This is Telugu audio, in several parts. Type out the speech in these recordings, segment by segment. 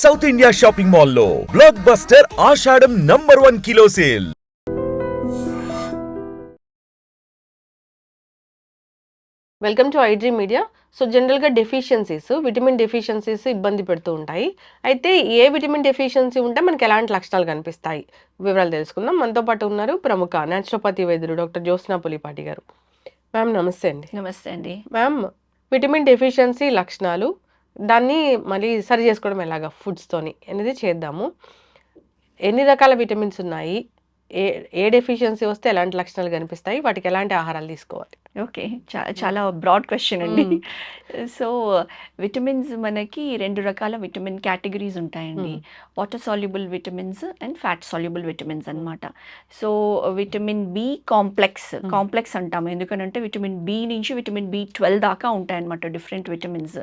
సౌత్ ఇండియా షాపింగ్ మాల్లో blockbuster Ashadam number one kilo sale welcome to IG media so జనరల్గా డెఫిషియన్సీస్ విటమిన్ డెఫిషియన్సీస్ ఇబ్బంది పెడుతూ ఉంటాయి. అయితే ఏ విటమిన్ డెఫిషియన్సీ ఉంటే మనకి ఎలాంటి లక్షణాలు కనిపిస్తాయి? వివరాలు తెలుసుకుందాం. మనతో పాటు ఉన్నారు ప్రముఖ న్యాచురోపతి వైద్యులు డాక్టర్ జ్యోత్స్నా పులిపాటి గారు. మ్యామ్ నమస్తే అండి. నమస్తే అండి. మ్యామ్ విటమిన్ డెఫిషియన్సీ లక్షణాలు దాన్ని మళ్ళీ సరి చేసుకోవడం ఎలాగా? ఫుడ్స్తోని అనేది చేద్దాము. ఎన్ని రకాల విటమిన్స్ ఉన్నాయి? ఏ ఏ డెఫిషియన్సీ వస్తే ఎలాంటి లక్షణాలు కనిపిస్తాయి? వాటికి ఎలాంటి ఆహారాలు తీసుకోవాలి? ఓకే. చాలా బ్రాడ్ క్వశ్చన్ అండి. సో విటమిన్స్ మనకి రెండు రకాల విటమిన్ కేటగిరీస్ ఉంటాయండి. Water soluble vitamins and fat soluble vitamins అన్నమాట. So vitamin B complex. Complex అంటాము. ఎందుకంటే విటమిన్ బి నుంచి విటమిన్ బి ట్వెల్వ్ దాకా ఉంటాయన్నమాట different vitamins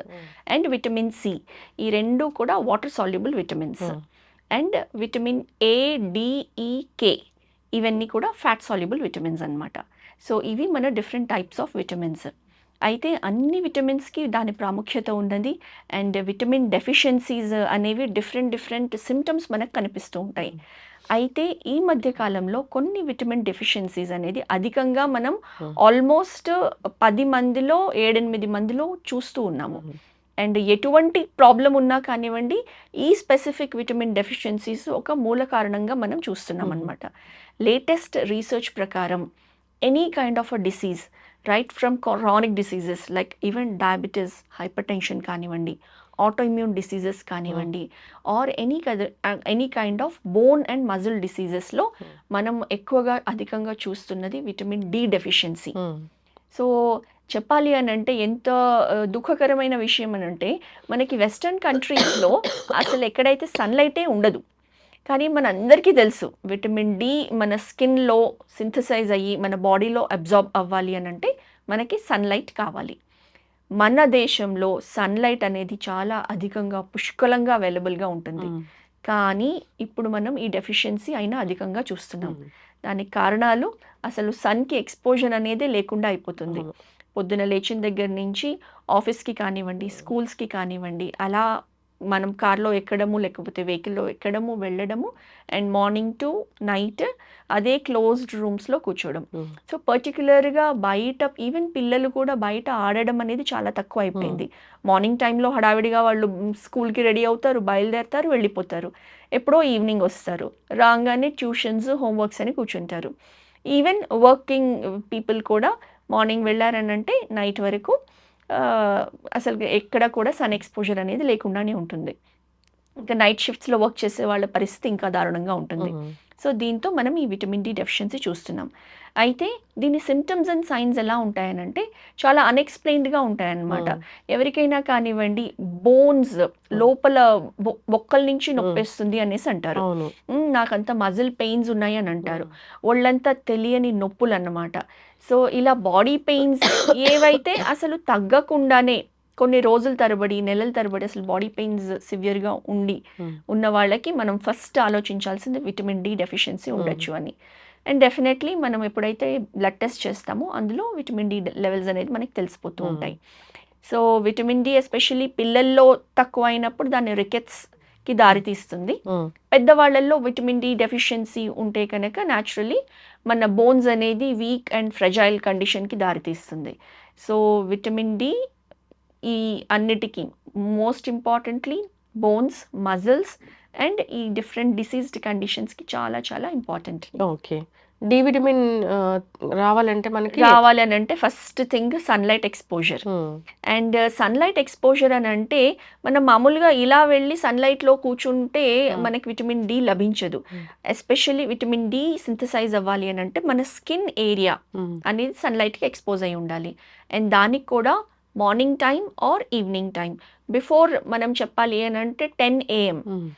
and vitamin C ఈ రెండు కూడా water soluble vitamins. And vitamin A D E K ఇవన్నీ కూడా ఫ్యాట్ సాల్యుబుల్ విటమిన్స్ అన్నమాట. సో ఇవి మన డిఫరెంట్ టైప్స్ ఆఫ్ విటమిన్స్ అయితే అన్ని విటమిన్స్కి దాని ప్రాముఖ్యత ఉన్నది అండ్ విటమిన్ డెఫిషియన్సీస్ అనేవి డిఫరెంట్ డిఫరెంట్ సిమ్టమ్స్ మనకు కనిపిస్తూ ఉంటాయి. అయితే ఈ మధ్య కాలంలో కొన్ని విటమిన్ డెఫిషియన్సీస్ అనేది అధికంగా మనం Hmm. ఆల్మోస్ట్ పది మందిలో ఏడెనిమిది మందిలో చూస్తూ ఉన్నాము. అండ్ ఎటువంటి ప్రాబ్లం ఉన్నా కానివ్వండి ఈ స్పెసిఫిక్ విటమిన్ డెఫిషియన్సీస్ ఒక మూల కారణంగా మనం చూస్తున్నాం Mhm. అనమాట లేటెస్ట్ రీసెర్చ్ ప్రకారం any kind of uh disease right from chronic diseases like even diabetes hypertension కానివ్వండి ఆటోఇమ్యూన్ డిసీజెస్ కానివ్వండి or any any kind of bone and muscle డిసీజెస్లో. మనం ఎక్కువగా అధికంగా చూస్తున్నది విటమిన్ డి డెఫిషియన్సీ సో చెప్పాలి అని అంటే ఎంత దుఃఖకరమైన విషయం అని అంటే మనకి వెస్టర్న్ కంట్రీస్లో అసలు ఎక్కడైతే సన్లైటే ఉండదు. కానీ మన అందరికీ తెలుసు విటమిన్ డి మన స్కిన్లో సింథసైజ్ అయ్యి మన బాడీలో అబ్జార్బ్ అవ్వాలి అని అంటే మనకి సన్లైట్ కావాలి. మన దేశంలో సన్లైట్ అనేది చాలా అధికంగా పుష్కలంగా అవైలబుల్గా ఉంటుంది. కానీ ఇప్పుడు మనం ఈ డెఫిషియన్సీ అయినా అధికంగా చూస్తున్నాం. దానికి కారణాలు అసలు సన్కి ఎక్స్పోజర్ అనేది లేకుండా అయిపోతుంది. పొద్దున లేచిన దగ్గర నుంచి ఆఫీస్కి కానివ్వండి స్కూల్స్కి కానివ్వండి అలా మనం కార్లో ఎక్కడము లేకపోతే వెహికల్లో ఎక్కడము వెళ్ళడము అండ్ మార్నింగ్ టు నైట్ అదే క్లోజ్డ్ రూమ్స్లో కూర్చోవడం. సో పర్టికులర్గా బయట ఈవెన్ పిల్లలు కూడా బయట ఆడడం అనేది చాలా తక్కువ అయిపోయింది మార్నింగ్ టైంలో హడావిడిగా వాళ్ళు స్కూల్కి రెడీ అవుతారు బయలుదేరుతారు వెళ్ళిపోతారు. ఎప్పుడో ఈవినింగ్ వస్తారు. రాగానే ట్యూషన్స్ హోంవర్క్స్ అని కూర్చుంటారు. ఈవెన్ వర్కింగ్ పీపుల్ కూడా మార్నింగ్ వెళ్ళారనంటే నైట్ వరకు అసలు ఎక్కడ కూడా సన్ ఎక్స్పోజర్ అనేది లేకుండానే ఉంటుంది. ఇంకా నైట్ షిఫ్ట్స్లో వర్క్ చేసే వాళ్ళ పరిస్థితి ఇంకా దారుణంగా ఉంటుంది. సో దీంతో మనం ఈ విటమిన్ డి డెఫిషియన్సీ చూస్తున్నాం. అయితే దీని సిమ్టమ్స్ అండ్ సైన్స్ ఎలా ఉంటాయనంటే చాలా అన్ఎక్స్ప్లెయిన్డ్గా ఉంటాయన్నమాట. ఎవరికైనా కానివ్వండి బోన్స్ లోపల బొక్కల నుంచి నొప్పేస్తుంది అనేసి అంటారు. అవును. "మ్, నాకంత మజిల్ పెయిన్స్ ఉన్నాయి అని అంటారు ఒళ్ళంతా తెలియని నొప్పులు అన్నమాట సో ఇలా బాడీ పెయిన్స్ ఏవైతే అసలు తగ్గకుండానే కొన్ని రోజుల తరబడి నెలల తరబడి అసలు బాడీ పెయిన్స్ సివియర్గా ఉండి Hmm. ఉన్న వాళ్ళకి మనం ఫస్ట్ ఆలోచించాల్సింది విటమిన్ డి డెఫిషియన్సీ ఉండొచ్చు అని. అండ్ డెఫినెట్లీ మనం ఎప్పుడైతే బ్లడ్ టెస్ట్ చేస్తామో అందులో విటమిన్ డి లెవెల్స్ అనేది మనకి తెలిసిపోతూ Hmm. ఉంటాయి. సో విటమిన్ డి ఎస్పెషల్లీ పిల్లల్లో తక్కువ అయినప్పుడు దాన్ని రికెట్స్కి దారితీస్తుంది పెద్దవాళ్ళల్లో విటమిన్ డి డెఫిషియన్సీ ఉంటే కనుక న్యాచురలీ మన బోన్స్ అనేది వీక్ అండ్ ఫ్రెజైల్ కండిషన్కి దారితీస్తుంది సో విటమిన్ డి ఈ అన్నిటికీ most importantly bones muscles and ఈ డిఫరెంట్ డిసీజ్డ్ కండిషన్స్కి చాలా చాలా ఇంపార్టెంట్ ఓకే డి విటమిన్ రావాలంటే మనకి రావాలి అని అంటే first thing sunlight exposure and sunlight exposure అని అంటే మనం మామూలుగా ఇలా వెళ్ళి సన్లైట్లో కూర్చుంటే Hmm. మనకి విటమిన్ డి లభించదు. Hmm. Especially vitamin D synthesise అవ్వాలి అని అంటే మన స్కిన్ ఏరియా ఉమ్, అనేది సన్లైట్కి ఎక్స్పోజ్ అయి ఉండాలి. అండ్ దానికి కూడా morning time or evening time before మనం చెప్పాలి అని అంటే ten AM. Um,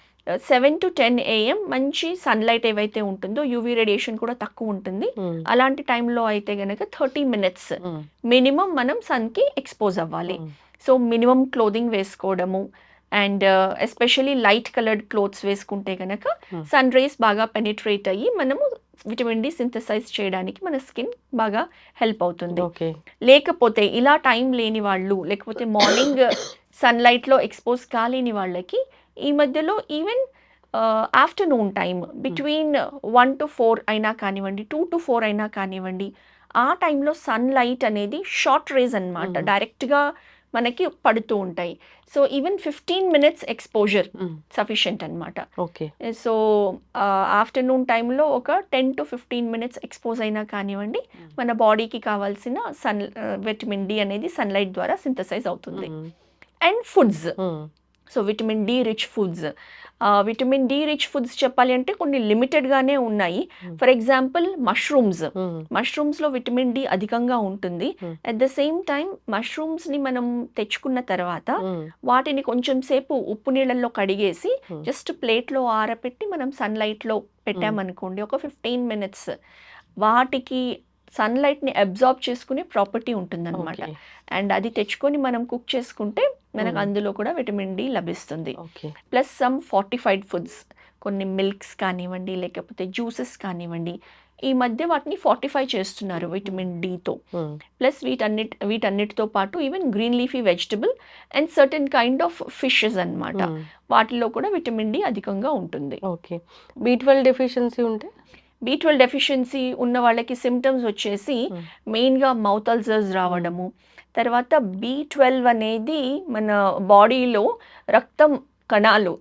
seven to ten AM మంచి సన్లైట్ ఏవైతే ఉంటుందో యూవీ రేడియేషన్ కూడా తక్కువ ఉంటుంది. ఉమ్, అలాంటి టైంలో అయితే గనక థర్టీ మినిట్స్ ఉమ్, మినిమం మనం సన్కి ఎక్స్పోజ్ అవ్వాలి. So minimum clothing వేసుకోవడము and especially light coloured clothes వేసుకుంటే Hmm. సన్ రేస్ బాగా పెనిట్రేట్ అయ్యి మనము విటమిన్ డి సింథసైజ్ చేయడానికి మన స్కిన్ బాగా హెల్ప్ అవుతుంది. లేకపోతే ఇలా టైం లేని వాళ్ళు లేకపోతే మార్నింగ్ సన్లైట్లో ఎక్స్పోజ్ కాలేని వాళ్ళకి ఈ మధ్యలో even afternoon time between one to four అయినా కానివ్వండి టూ టు ఫోర్ అయినా కానివ్వండి ఆ టైంలో సన్ లైట్ అనేది షార్ట్ రేస్ అనమాట Mhm. డైరెక్ట్గా మనకి పడుతూ ఉంటాయి. So even fifteen minutes exposure sufficient అనమాట ఓకే సో ఆఫ్టర్నూన్ టైంలో ఒక ten to fifteen minutes expose అయినా కానివ్వండి Mm. మన బాడీకి కావాల్సిన సన్ విటమిన్ డి అనేది సన్లైట్ ద్వారా సింథసైజ్ అవుతుంది. And foods so vitamin D rich foods vitamin D rich foods చెప్పాలి అంటే కొన్ని లిమిటెడ్గానే ఉన్నాయి. ఫర్ ఎగ్జాంపుల్ మష్రూమ్స్ మష్రూమ్స్లో విటమిన్ డి అధికంగా ఉంటుంది. అట్ ద సేమ్ టైం మష్రూమ్స్ని మనం తెచ్చుకున్న తర్వాత వాటిని కొంచెం సేపు ఉప్పు నీళ్ళల్లో కడిగేసి. జస్ట్ ప్లేట్లో ఆరబెట్టి మనం సన్లైట్లో పెట్టామనుకోండి ఒక ఫిఫ్టీన్ మినిట్స్ వాటికి సన్లైట్ని అబ్జార్బ్ చేసుకునే ప్రాపర్టీ ఉంటుందన్నమాట. అండ్ అది తెచ్చుకొని మనం కుక్ చేసుకుంటే మనకు. అందులో కూడా విటమిన్ డి లభిస్తుంది. ప్లస్ సమ్ ఫార్టిఫైడ్ ఫుడ్స్ కొన్ని మిల్క్స్ కానివ్వండి లేకపోతే జ్యూసెస్ కానివ్వండి ఈ మధ్య వాటిని ఫార్టిఫై చేస్తున్నారు విటమిన్ డితో. ప్లస్ వీటన్నిటి వీటన్నిటితో పాటు even green leafy vegetable and certain kind of fishes అన్నమాట. వాటిలో కూడా విటమిన్ డి అధికంగా ఉంటుంది. ఓకే. బీ ట్వెల్వ్ డెఫిషియన్సీ ఉంటే? బీ ట్వెల్వ్ డెఫిషియన్సీ ఉన్న వాళ్ళకి సిమ్టమ్స్ వచ్చేసి Hmm. మెయిన్గా మౌత్ అల్సర్స్ రావడము. తర్వాత బీ ట్వెల్వ్ అనేది మన బాడీలో రక్తం కణాలు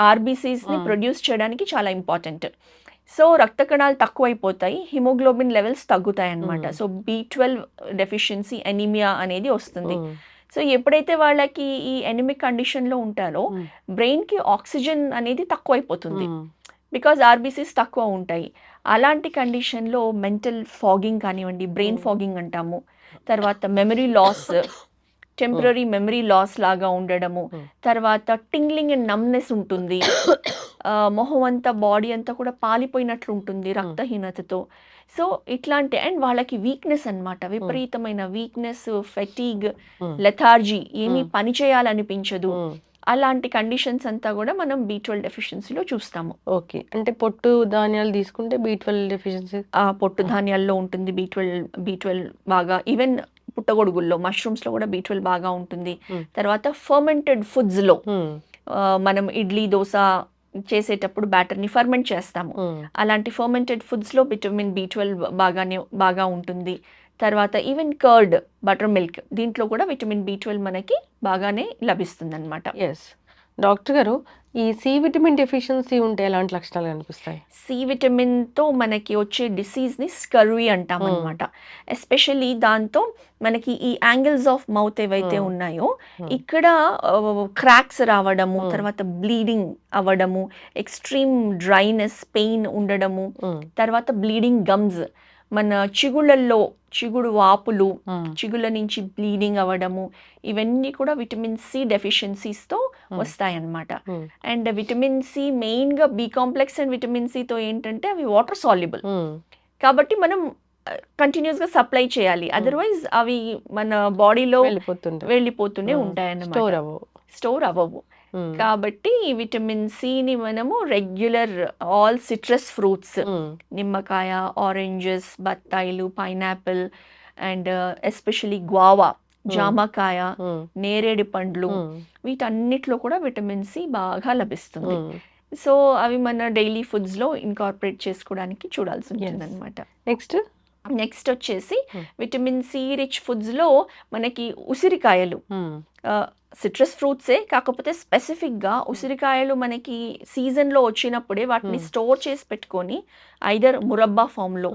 ఆర్బీసీస్ని Hmm. ప్రొడ్యూస్ చేయడానికి చాలా ఇంపార్టెంట్ సో రక్త కణాలు తక్కువైపోతాయి హిమోగ్లోబిన్ లెవెల్స్ తగ్గుతాయి అన్నమాట Hmm. So B twelve deficiency anaemia అనేది వస్తుంది. సో ఎప్పుడైతే వాళ్ళకి ఈ ఎనిమిక్ కండిషన్లో ఉంటారో Hmm. బ్రెయిన్కి ఆక్సిజన్ అనేది తక్కువైపోతుంది. బికాజ్ ఆర్బీసీస్ తక్కువ ఉంటాయి. అలాంటి కండిషన్లో మెంటల్ ఫాగింగ్ కానివ్వండి బ్రెయిన్. ఫాగింగ్ అంటాము. తర్వాత memory loss temporary memory loss లాగా ఉండడము. తర్వాత టింగ్లింగ్ అండ్ నమ్నెస్ ఉంటుంది. మొహం అంతా బాడీ అంతా కూడా పాలిపోయినట్లు ఉంటుంది రక్తహీనతతో. సో ఇట్లాంటి అండ్ వాళ్ళకి వీక్నెస్ అన్నమాట. విపరీతమైన వీక్నెస్ ఫెటీగ్ లెథార్జీ ఏమీ. పని చేయాలనిపించదు. అలాంటి కండిషన్స్ అంతా కూడా మనం బీ ట్వెల్వ్ డెఫిషియన్సీలో చూస్తాము. ఓకే. అంటే పొట్టు ధాన్యాలు తీసుకుంటే బీ ట్వెల్వ్ డెఫిషియన్సీ ఆ పొట్టు ధాన్యాల్లో ఉంటుంది బీ ట్వెల్వ్ బీ ట్వెల్వ్ బాగా. ఈవెన్ పుట్టగొడుగుల్లో మష్రూమ్స్లో కూడా బీ ట్వెల్వ్ బాగా ఉంటుంది. Hmm. తర్వాత ఫర్మెంటెడ్ ఫుడ్స్లో మనం ఇడ్లీ దోశ చేసేటప్పుడు బ్యాటర్ని ఫర్మెంట్ చేస్తాము. అలాంటి ఫర్మెంటెడ్ ఫుడ్స్లో విటమిన్ బి ట్వెల్వ్ బాగానే బాగా ఉంటుంది. తర్వాత ఈవెన్ కర్డ్ బటర్ మిల్క్ దీంట్లో కూడా విటమిన్ బి ట్వెల్వ్ మనకి బాగానే లభిస్తుంది అనమాట ఎస్ డాక్టర్ గారు ఈ సి విటమిన్ డెఫిషియన్సీ ఉంటే ఎలాంటి లక్షణాలు కనిపిస్తాయి సి విటమిన్తో మనకి వచ్చే డిసీజ్ని స్కర్వీ అంటాం. అనమాట ఎస్పెషల్లీ దాంతో మనకి ఈ యాంగిల్స్ ఆఫ్ మౌత్ ఏవైతే Hmm. ఉన్నాయో Hmm. ఇక్కడ క్రాక్స్ రావడము Hmm. తర్వాత బ్లీడింగ్ అవ్వడము ఎక్స్ట్రీమ్ డ్రైనెస్ పెయిన్ ఉండడము తర్వాత బ్లీడింగ్ గమ్స్ మన చిగుళ్ళల్లో చిగుడు వాపులు చిగుళ్ళ నుంచి బ్లీడింగ్ అవ్వడము ఇవన్నీ కూడా విటమిన్ సి డెఫిషియన్సీస్తో. వస్తాయన్నమాట. అండ్ విటమిన్ సి మెయిన్గా బి కాంప్లెక్స్ అండ్ విటమిన్ సితో ఏంటంటే అవి వాటర్ సాల్యుబుల్. కాబట్టి మనం కంటిన్యూస్గా సప్లై చేయాలి. అదర్వైజ్ అవి మన బాడీలో Hmm. ఉంటాయన్నమాట. స్టోర్ అవ్వవు. కాబట్టి ఈ విటమిన్ సిని మనము రెగ్యులర్ ఆల్ సిట్రస్ ఫ్రూట్స్. నిమ్మకాయ ఆరెంజెస్ బత్తాయిలు పైనాపిల్ అండ్ ఎస్పెషలీ గ్వావా జామకాయ Mm. నేరేడు పండ్లు Mm. వీటన్నిటిలో కూడా విటమిన్ సి బాగా లభిస్తుంది. సో అవి మన డైలీ ఫుడ్స్లో ఇన్కార్పొరేట్ చేసుకోవడానికి చూడాల్సి ఉంటుంది అనమాట నెక్స్ట్ నెక్స్ట్ వచ్చేసి Hmm. విటమిన్ సి రిచ్ ఫుడ్స్లో మనకి ఉసిరికాయలు Mm. సిట్రస్ ఫ్రూట్సే కాకపోతే స్పెసిఫిక్గా ఉసిరికాయలు మనకి సీజన్లో వచ్చినప్పుడే వాటిని. స్టోర్ చేసి పెట్టుకొని ఐదర్ మురబ్బా ఫామ్లో.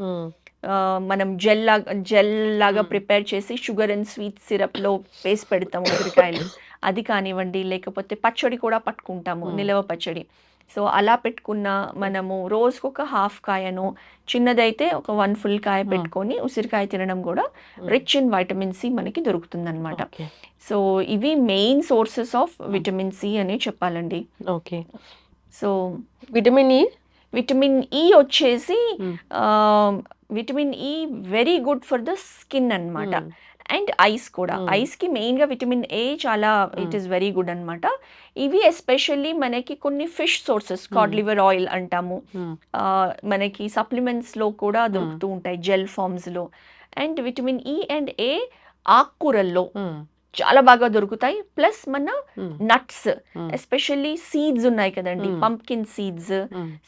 మనం జెల్ లాగా జెల్ లాగా. ప్రిపేర్ చేసి షుగర్ అండ్ స్వీట్ సిరప్లో వేసి పెడతాము ఉసిరికాయలు అది కానివ్వండి లేకపోతే పచ్చడి కూడా పట్టుకుంటాము. నిలవ పచ్చడి సో అలా పెట్టుకున్న మనము రోజుకు ఒక హాఫ్ కాయను చిన్నదైతే ఒక వన్ ఫుల్ కాయ. పెట్టుకొని ఉసిరికాయ తినడం కూడా. రిచ్ ఇన్ వైటమిన్ సి మనకి దొరుకుతుంది అనమాట Okay. సో ఇవి main sources of vitamin C అని చెప్పాలండి okay so vitamin E vitamin E వచ్చేసి. Vitamin E very good for the skin అన్నమాట అండ్ ఐస్ కూడా Hmm. ఐస్కి మెయిన్గా విటమిన్ ఏ చాలా it Hmm. Is very good అన్నమాట ఇవి ఎస్పెషల్లీ మనకి కొన్ని fish sources Hmm. Cod liver oil అంటాము మనకి సప్లిమెంట్స్లో కూడా దొరుకుతూ ఉంటాయి gel ఫార్మ్స్లో and vitamin E and A ఆకుకూరల్లో చాలా బాగా దొరుకుతాయి ప్లస్ మన. నట్స్. ఎస్పెషల్లీ సీడ్స్ ఉన్నాయి కదండి. Pumpkin seeds.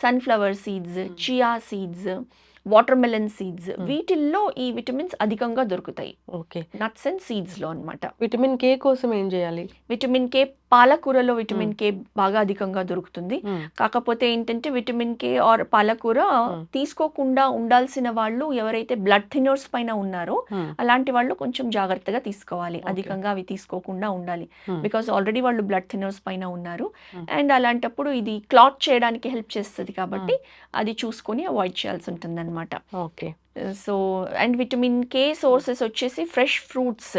Sunflower seeds chia seeds watermelon seeds వీటిల్లో ఈ విటమిన్స్ అధికంగా దొరుకుతాయి. ఓకే. నట్స్ అండ్ సీడ్స్లో అన్నమాట. విటమిన్ కే కోసం ఏం చేయాలి? విటమిన్ కే పాలకూరలో విటమిన్ కే బాగా అధికంగా దొరుకుతుంది. కాకపోతే ఏంటంటే విటమిన్ కే ఆర్ పాలకూర. తీసుకోకుండా ఉండాల్సిన వాళ్ళు ఎవరైతే బ్లడ్ థిన్నర్స్ పైన ఉన్నారో. అలాంటి వాళ్ళు కొంచెం జాగ్రత్తగా తీసుకోవాలి. అధికంగా అవి తీసుకోకుండా ఉండాలి. బికాస్ ఆల్రెడీ వాళ్ళు బ్లడ్ థిన్నర్స్ పైన ఉన్నారు. అండ్ అలాంటప్పుడు ఇది క్లాట్ చేయడానికి హెల్ప్ చేస్తుంది కాబట్టి అది చూసుకొని అవాయిడ్ చేయాల్సి ఉంటుంది అనమాట okay so and vitamin K sources వచ్చేసి ఫ్రెష్ ఫ్రూట్స్.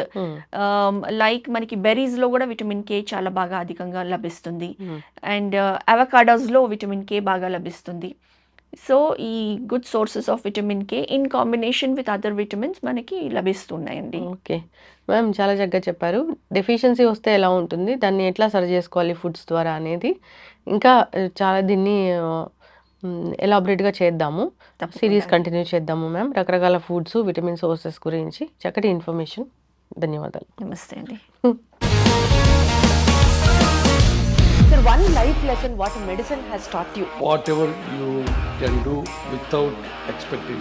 లైక్ మనకి berries లో కూడా విటమిన్ కే చాలా బాగా అధికంగా లభిస్తుంది. అండ్లో విటమిన్ కే బాగా లభిస్తుంది. సో ఈ good sources of vitamin K in combination with other vitamins మనకి లభిస్తున్నాయండి. ఓకే మ్యామ్ చాలా చక్కగా చెప్పారు. డెఫిషియన్సీ వస్తే ఎలా ఉంటుంది? దాన్ని ఎట్లా సరి చేసుకోవాలి ఫుడ్స్ ద్వారా అనేది. ఇంకా ఆ, చాలా దీన్ని ఎలాబరేట్గా చేద్దాము. సిరీస్ కంటిన్యూ చేద్దాము మ్యామ్ రకరకాల ఫుడ్స్ విటమిన్ సోర్సెస్ గురించి చక్కటి ఇన్ఫర్మేషన్ ధన్యవాదాలు నమస్తే అండి Sir, one life lesson what medicine has taught you. whatever you can do without expecting.